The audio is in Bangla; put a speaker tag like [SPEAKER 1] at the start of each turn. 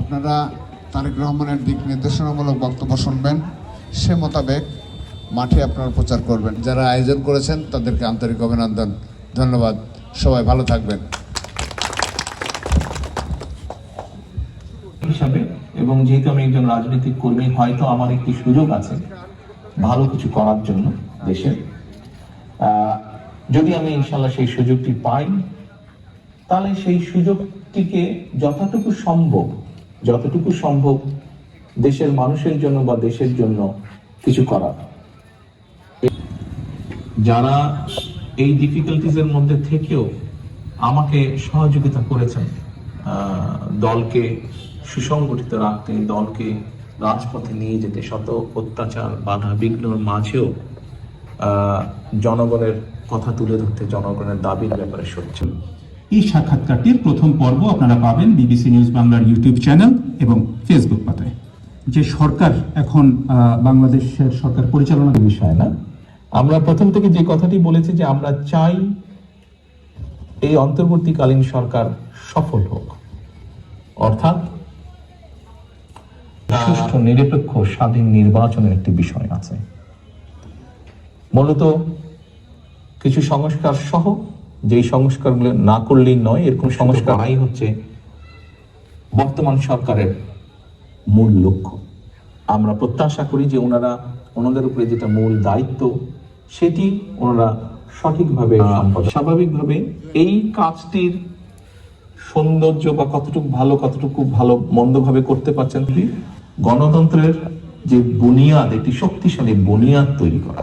[SPEAKER 1] আপনারা তারেক রহমানের দিক নির্দেশনামূলক বক্তব্য শুনবেন। সে মোতাবেক মাঠে আপনারা প্রচার করবেন। যারা আয়োজন করেছেন, তাদেরকে আন্তরিক অভিনন্দন। ধন্যবাদ। সবাই ভালো থাকবেন।
[SPEAKER 2] হিসাবে এবং যেহেতু আমি একজন রাজনৈতিক কর্মী, হয়তো আমার একটি সুযোগ আছে ভালো কিছু করার জন্য দেশের। যদি আমি ইনশাল্লাহ সেই সুযোগটি পাই, তাহলে সেই সুযোগটিকে যতটুকু সম্ভব যতটুকু সম্ভব দেশের মানুষের জন্য বা দেশের জন্য কিছু করা। যারা এই ডিফিকাল্টিজ এর মধ্যে থেকেও আমাকে সহযোগিতা করেছেন দলকে সুসংগঠিত রাখতে, দলকে রাজপথে নিয়ে যেতে, শত অত্যাচার, বাধা, বিঘ্নর মাঝেও জনগণের কথা তুলে ধরতে, জনগণের দাবির ব্যাপারে সোচ্চার
[SPEAKER 3] এই সাক্ষাৎকারটির প্রথম পর্ব আপনারা পাবেন বিবিসি নিউজ বাংলার ইউটিউব চ্যানেল এবং ফেসবুক পাতায় যে সরকার এখন বাংলাদেশের সরকার পরিচালনার
[SPEAKER 2] বিষয় না। আমরা প্রথম থেকে যে কথাটি বলেছি যে আমরা চাই এই অন্তর্বর্তীকালীন সরকার সফল হোক। অর্থাৎ সুষ্ঠু, নিরপেক্ষ, স্বাধীন নির্বাচনের একটি বিষয় আছে। মূলত কিছু সংস্কার সহ যেই সংস্কারগুলো না করলেই নয় এরকম সংস্কার হচ্ছে বর্তমান সরকারের মূল লক্ষ্য। আমরা প্রত্যাশা করি যে ওনারা ওনাদের উপরে যেটা মূল দায়িত্ব সেটি ওনারা সঠিকভাবে স্বাভাবিকভাবে এই কাজটির সৌন্দর্য বা কতটুকু ভালো কতটুকু ভালো মন্দভাবে করতে পারছেন গণতন্ত্রের যে বুনিয়াদ একটি শক্তিশালী বুনিয়াদ তৈরি করা।